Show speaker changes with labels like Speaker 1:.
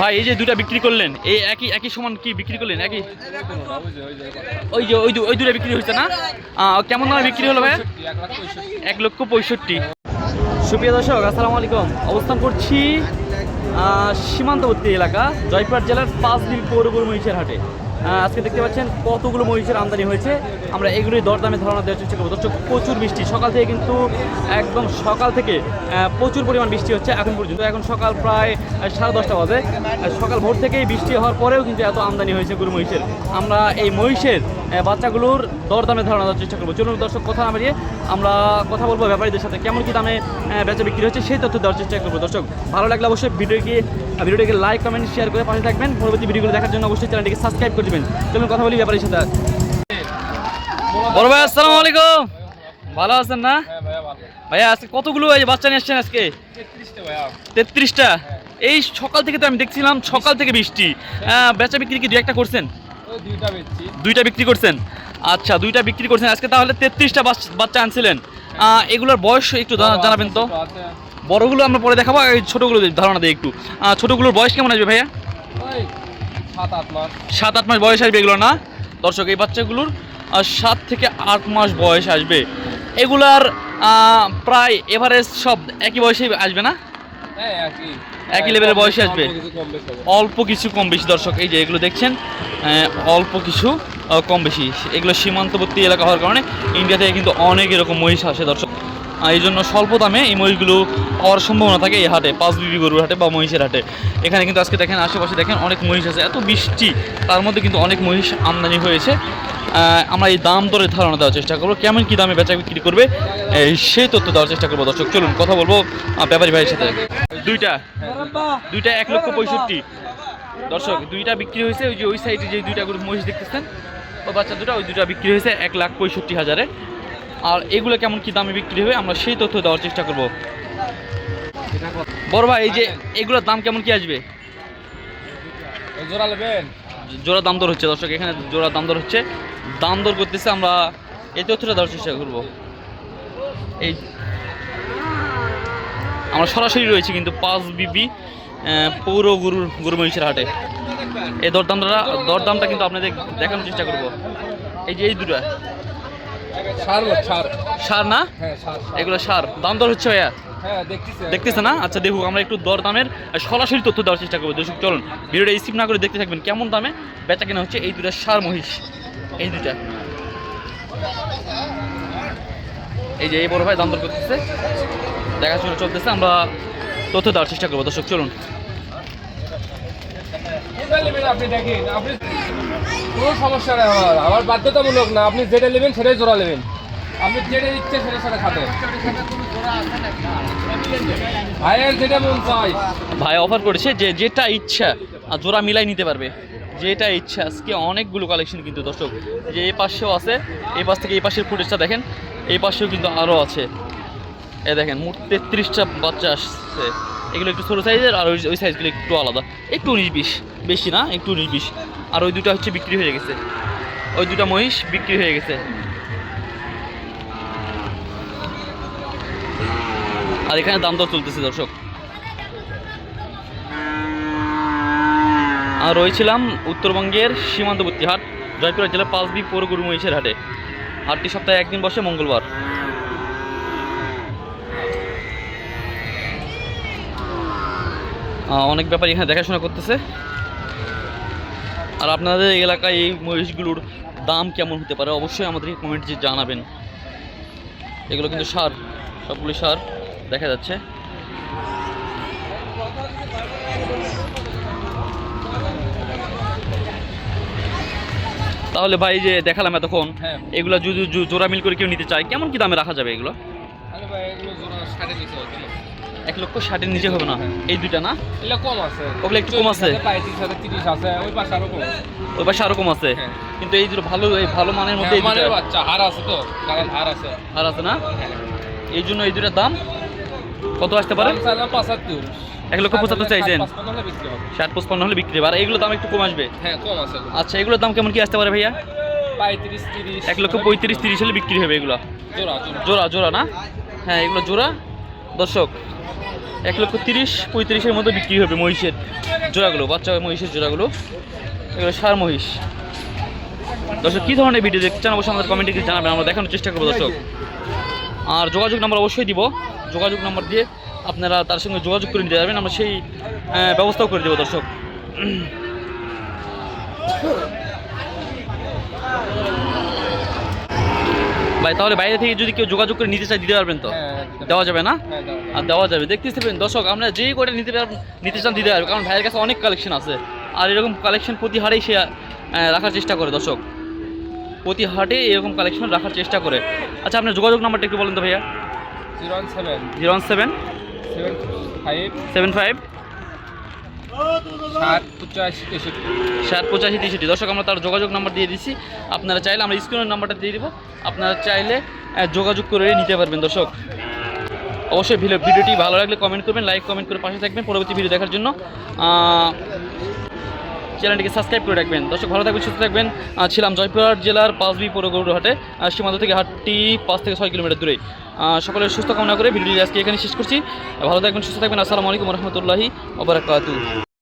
Speaker 1: ভাই, এই যে দুটা বিক্রি করলেন, এই একই একই সমান কি বিক্রি করলেন? একই? ওই যে, ওই ওই দুটা বিক্রি হয়েছে না? কেমন দামে বিক্রি হলো ভাই? এক লক্ষ পঁয়ষট্টি। সুপ্রিয় দর্শক, আসসালামু আলাইকুম। অবস্থান করছি সীমান্তবর্তী এলাকা, জয়পুরহাট জেলার পাঁচ দিন পৌরপুর মহিষের হাটে। আজকে দেখতে পাচ্ছেন কতগুলো মহিষের আমদানি হয়েছে। আমরা এগুলোই দরদামে ধারণা দেওয়ার চেষ্টা করব। দর্শক, প্রচুর বৃষ্টি। সকাল থেকে কিন্তু একদম সকাল থেকে প্রচুর পরিমাণ বৃষ্টি হচ্ছে এখন পর্যন্ত। এখন সকাল প্রায় সাড়ে দশটা বাজে। সকাল ভোর থেকেই বৃষ্টি হওয়ার পরেও কিন্তু এত আমদানি হয়েছে গরু মহিষের। আমরা এই মহিষের বাচ্চাগুলোর দরদামে ধারণা দেওয়ার চেষ্টা করব। চলুন দর্শক, কথা না বাড়িয়ে আমরা কথা বলব ব্যাপারীদের সাথে, কেমন কি দামে বেচা বিক্রি হচ্ছে সেই তথ্য দেওয়ার চেষ্টা করব। দর্শক, ভালো লাগলে অবশ্যই ভিডিওকে, ভিডিওটিকে লাইক কমেন্ট শেয়ার করে পাশে থাকবেন। পরবর্তী ভিডিওগুলো দেখার জন্য অবশ্যই চ্যানেলটিকে সাবস্ক্রাইব করে দেবেন। চলুন কথা বলি ব্যাপারীর সাথে। বড় আসসালামু আলাইকুম। ভালো আছেন না? ভাইয়া, আজকে কতগুলো বাচ্চা নিয়ে আসছেন আজকে? তেত্রিশটা এই সকাল থেকে তো আমি দেখছিলাম, সকাল থেকে বৃষ্টি। বেচা বিক্রি কি দু একটা করছেন? দুইটা বিক্রি করছেন? আচ্ছা দুইটা বিক্রি করছেন। আজকে তাহলে তেত্রিশটা বাচ্চা আনছিলেন। এগুলোর বয়স একটু জানাবেন তো। বড়গুলো আমরা পরে দেখাবো এই ছোটোগুলো ধারণা দিই একটু। ছোটোগুলোর বয়স কেমন আসবে ভাইয়া? সাত আট মাস। বয়স আসবে এগুলো না? দর্শক এই বাচ্চাগুলোর সাত থেকে আট মাস বয়স আসবে। এগুলার প্রায় এভারেজ সব একই বয়সে আসবে না? একই। লেভেলের বয়সে আসবে। অল্প কিছু কম বেশি দর্শক এই যে এগুলো দেখছেন অল্প কিছু কম বেশি। এগুলো সীমান্তবর্তী এলাকা হওয়ার কারণে ইন্ডিয়া থেকে কিন্তু অনেক এরকম মহিষ আসে দর্শক। এই জন্য স্বল্প দামে এই মহিষগুলো পাওয়ার সম্ভাবনা থাকে এই হাটে পাঁচ বিবি গরুর হাটে বা মহিষের হাটে। এখানে কিন্তু আজকে দেখেন আশেপাশে দেখেন অনেক মহিষ আছে। এত বৃষ্টি তার মধ্যে কিন্তু অনেক মহিষ আমদানি হয়েছে। আমরা এই দাম দরে ধারণা দেওয়ার চেষ্টা করব। কেমন কি দামে বেচা বিক্রি করবে সেই তথ্য দেওয়ার চেষ্টা করব। দর্শক, চলুন, কথা বলব ব্যাপারী ভাইয়ের সাথে। দুইটা দুইটা এক লক্ষ পঁয়ষট্টি। দর্শক, দুইটা বিক্রি হয়েছে, ওই যে ওই সাইডে যে দুইটা গরু মহিষ দেখতেছেন, ও বাচ্চা দুটা, ওই দুটা বিক্রি হয়েছে এক লাখ পঁয়ষট্টি হাজারে। আর এগুলো কেমন কি দামে বিক্রি হবে, আমরা সেই তথ্য দেওয়ার চেষ্টা করব। বড় ভাই, এই যে এগুলোর দাম কেমন কি আসবে?
Speaker 2: জোড়া নেবেন?
Speaker 1: জোড়া দাম দর হচ্ছে, দর্শক, এখানে জোড়া দাম দর হচ্ছে। দাম দর করতেছে আমরা এই তথ্যটা দেওয়ার চেষ্টা করব। এই আমরা সরাসরি রয়েছি কিন্তু পাঁচ বিবি পৌর গরুর গরু মহিষের হাটে। এই দরদামটা দরদামটা কিন্তু আপনাদের দেখানোর চেষ্টা করব। এই যে, এই দুটা।
Speaker 2: সার
Speaker 1: না?
Speaker 2: হ্যাঁ।
Speaker 1: এগুলো সার। দাম দর হচ্ছে ভাইয়া?
Speaker 2: হ্যাঁ দেখতেছে
Speaker 1: না? আচ্ছা দেখুক আমরা একটু দর দামের সরাসরি তথ্য দেওয়ার চেষ্টা করব। দর্শক চলুন ভিডিওটা স্কিপ না করে দেখতে থাকবেন কেমন দামে বেচা কেনা হচ্ছে এই দুটা সার মহিষ। এই দুটা এই যে এই বড় ভাই দাম দর করতেছে। দেখাশোনা চলতেছে আমরা তথ্য দেওয়ার চেষ্টা করব। দর্শক চলুন।
Speaker 2: আপনি দেখেন। আপনি কোনো সমস্যা নেই আমার। আমার বাধ্যতামূলক না, আপনি যেটা নেবেন সেটাই জোড়া নেবেন। আপনি যেটা ইচ্ছে সেটার সাথে খাবেন। ভাইয়ের যেটা মন চাই।
Speaker 1: ভাই অফার করেছে যে যেটা ইচ্ছা, আর জোড়া মিলাই নিতে পারবে। যেটা ইচ্ছা, আজকে অনেকগুলো কালেকশন কিন্তু দর্শক, যে এই পাশেও আছে এই পাশ থেকে এই পাশের ফুটেজটা দেখেন এই পাশেও কিন্তু আরও আছে। এ দেখেন, মোট তেত্রিশটা বাচ্চা আসছে। এগুলো একটু ছোটো সাইজের আর ওই ওই সাইজগুলো একটু আলাদা। একটু উনিশ বিশ, বেশি না, একটু উনিশ বিশ। আর ওই দুটা হচ্ছে বিক্রি হয়ে গেছে। ওই দুটো মহিষ বিক্রি হয়ে গেছে। আর এখানে দাম দর চলতেছে দর্শক। আর রয়েছিলাম উত্তরবঙ্গের সীমান্তবর্তী হাট জয়পুর জেলার পাঁচবি পৌর গরু মহিষের হাটে। হাটটি সপ্তাহে একদিন বসে, মঙ্গলবার। অনেক ব্যাপার এখানে দেখাশোনা করতেছে। আর আপনাদের এলাকায় এই মহিষগুলোর দাম কেমন হতে পারে? অবশ্যই আমাদেরকে কমেন্টে জানাবেন। এগুলো কিন্তু সার সবগুলি সার দেখা যাচ্ছে। তাহলে ভাই যে দেখালাম এতক্ষণ
Speaker 2: হ্যাঁ।
Speaker 1: এগুলো যদি জোড়া মিল করে কেউ নিতে চায় কেমন কি দামে রাখা যাবে এগুলো?
Speaker 2: ভাই এগুলো জোড়া না
Speaker 1: এক লক্ষ ষাটের নিচে হবে না? এই দুইটা না?
Speaker 2: এগুলো কম আছে।
Speaker 1: ওগুলো একটু কম আছে?
Speaker 2: তিরিশ আছে ওই পাশে আরও কম। আছে
Speaker 1: ওই পাশে আরও কম আছে?
Speaker 2: হ্যাঁ।
Speaker 1: কিন্তু এই দুটো ভালো এই ভালো মানের মধ্যে
Speaker 2: বাচ্চা হার আছে তো? কারণ হার আছে।
Speaker 1: আর আছে না? এই জন্য এই দুটার দাম কত আসতে পারে?
Speaker 2: পঁচাত্তর।
Speaker 1: এক লক্ষ পঁচাত্তর চাইছেন?
Speaker 2: ষাট পঁচপান্ন হলে বিক্রি হবে।
Speaker 1: আর এগুলো দাম একটু কম আসবে?
Speaker 2: হ্যাঁ কম আছে
Speaker 1: আচ্ছা এগুলোর দাম কেমন কি আসতে পারে ভাইয়া?
Speaker 2: পঁয়ত্রিশ তিরিশ।
Speaker 1: এক লক্ষ পঁয়ত্রিশ তিরিশ হলে বিক্রি হবে এগুলো।
Speaker 2: জোড়া। জোড়া
Speaker 1: জোড়া না? হ্যাঁ এগুলো জোড়া। দর্শক, এক লক্ষ তিরিশ, পঁয়ত্রিশের মতো বিক্রি হবে মহিষের জোড়াগুলো, বাচ্চা মহিষের জোড়াগুলো। এগুলো সার মহিষ। দর্শক, কী ধরনের ভিডিও দেখতে চান অবশ্যই আমাদের কমেন্টে কিছু জানাবেন। আমরা দেখানোর চেষ্টা করব, দর্শক। আর যোগাযোগ নাম্বার অবশ্যই দিব। যোগাযোগ নাম্বার দিয়ে আপনারা তার সঙ্গে যোগাযোগ করে নিতে যাবেন আমরা সেই ব্যবস্থাও করে দেবো, দর্শক। ভাই তাহলে বাইরে থেকে যদি কেউ যোগাযোগ করে নিতে চায় দিতে পারবেন তো?
Speaker 2: হ্যাঁ
Speaker 1: দেওয়া যাবে না?
Speaker 2: হ্যাঁ।
Speaker 1: আর দেওয়া যাবে। দেখতেই পাবেন দর্শক আমরা যেই করে নিতে নিতে চান দিতে পারবেন কারণ ভাইয়ের কাছে অনেক কালেকশন আছে। আর এরকম কালেকশন প্রতি হাটেই সে রাখার চেষ্টা করে দর্শক। প্রতি হাটে এরকম কালেকশন রাখার চেষ্টা করে। আচ্ছা আপনার যোগাযোগ নাম্বারটা একটু বলেন তো ভাইয়া।
Speaker 2: Zero one seven.
Speaker 1: Zero one seven.
Speaker 2: Seven five.
Speaker 1: Seven five.
Speaker 2: সাত পঁচাশি তেষট্টি।
Speaker 1: দর্শক, আমরা তার যোগাযোগ নাম্বার দিয়ে দিচ্ছি। আপনারা চাইলে আমরা স্ক্রিনের নাম্বারটা দিয়ে দিব। আপনারা চাইলে যোগাযোগ করে নিতে পারবেন, দর্শক। অবশ্যই ভিডিও ভিডিওটি ভালো লাগলে কমেন্ট করবেন লাইক কমেন্ট করে পাশে থাকবেন। পরবর্তী ভিডিও দেখার জন্য চ্যানেলটিকে সাবস্ক্রাইব করে রাখবেন। দর্শক ভালো থাকবেন সুস্থ থাকবেন। ছিলাম জয়পুরহাট জেলার পাঁচবি পৌরগৌর হাটে আহ, সীমান্ত থেকে হাটটি পাঁচ থেকে ছয় কিলোমিটার দূরে। সকলের সুস্থ কামনা করে ভিডিওটি আজকে এখানে শেষ করছি। ভালো থাকবেন সুস্থ থাকবেন। আসসালামু আলাইকুম রহমতুল্লাহি ওবরাকাতু